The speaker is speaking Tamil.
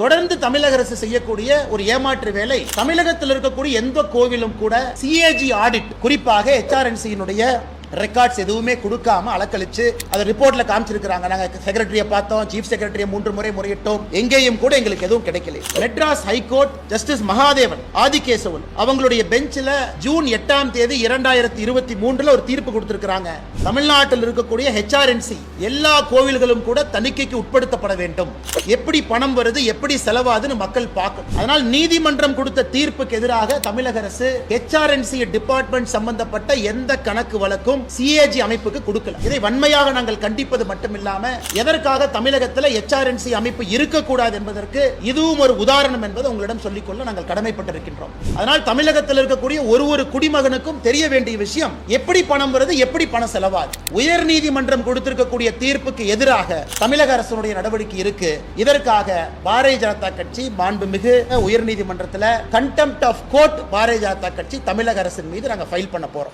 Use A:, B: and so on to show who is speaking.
A: தொடர்ந்து தமிழக அரசு செய்யக்கூடிய ஒரு ஏமாற்று வேலை தமிழகத்தில் இருக்கக்கூடிய எந்த கோவிலும் கூட சிஏஜி ஆடிட் குறிப்பாக ஹெச்ஆர்என்சியினுடைய ரெக்கார்ட்ஸ் எதுவுமே கொடுக்காம அலக்கழிச்சு அதை ரிப்போர்ட்ல காமிச்சிருக்காங்க நாங்க செக்ரட்டரியை பார்த்தோம் சீஃப் செக்ரட்டரியை மூன்று முறை முறையிட்டோம். எங்கேயும் கூட எங்களுக்கு எதுவும் கிடைக்கல. Madras high court justice Mahadevan Adikesavan அவங்களுடைய பெஞ்சில் ஜூன் எட்டாம் தேதி இரண்டாயிரத்தி இருபத்தி மூன்றுல ஒரு தீர்ப்பு கொடுத்திருக்கிறாங்க. தமிழ்நாட்டில் இருக்கக்கூடிய ஹெச்ஆர்என்சி எல்லா கோவில்களும் கூட தணிக்கைக்கு உட்படுத்தப்பட வேண்டும். எப்படி பணம் வருது எப்படி செலவாதுன்னு மக்கள் பார்க்கணும். அதனால் நீதிமன்றம் கொடுத்த தீர்ப்புக்கு எதிராக தமிழக அரசு ஹெச்ஆர்என்சி டிபார்ட்மெண்ட் சம்பந்தப்பட்ட எந்த கணக்கு வழக்கும் சிஏஜி அமைப்புக்கு கொடுக்கல. இதை வன்மையாக நாங்கள் கண்டிப்பது மட்டுமில்லாம எதற்காக தமிழகத்தில் எச்ஆர்என்சி அமைப்பு இருக்கக்கூடாது என்பதற்கு இதுவும் ஒரு உதாரணம் என்பது உங்களிடம் சொல்லிக்கொள்ள நாங்கள் கடமைப்பட்டிருக்கின்றோம். அதனால் தமிழகத்தில் இருக்கக்கூடிய ஒரு ஒரு குடிமகனுக்கும் தெரிய வேண்டிய விஷயம் எப்படி பணம் வருது எப்படி பணம் செலவாது? உயர் நீதிமன்றம் கொடுத்திருக்கக்கூடிய தீர்ப்புக்கு எதிராக தமிழக அரசுடைய நடவடிக்கை இருக்கு. இதற்காக பாரதிய ஜனதா கட்சி மாண்புமிகு உயர் நீதிமன்றத்தில் contempt of court Bharatiya Janata கட்சி தமிழக அரசின் மீது நாங்கள் ஃபைல் பண்ண போறோம்.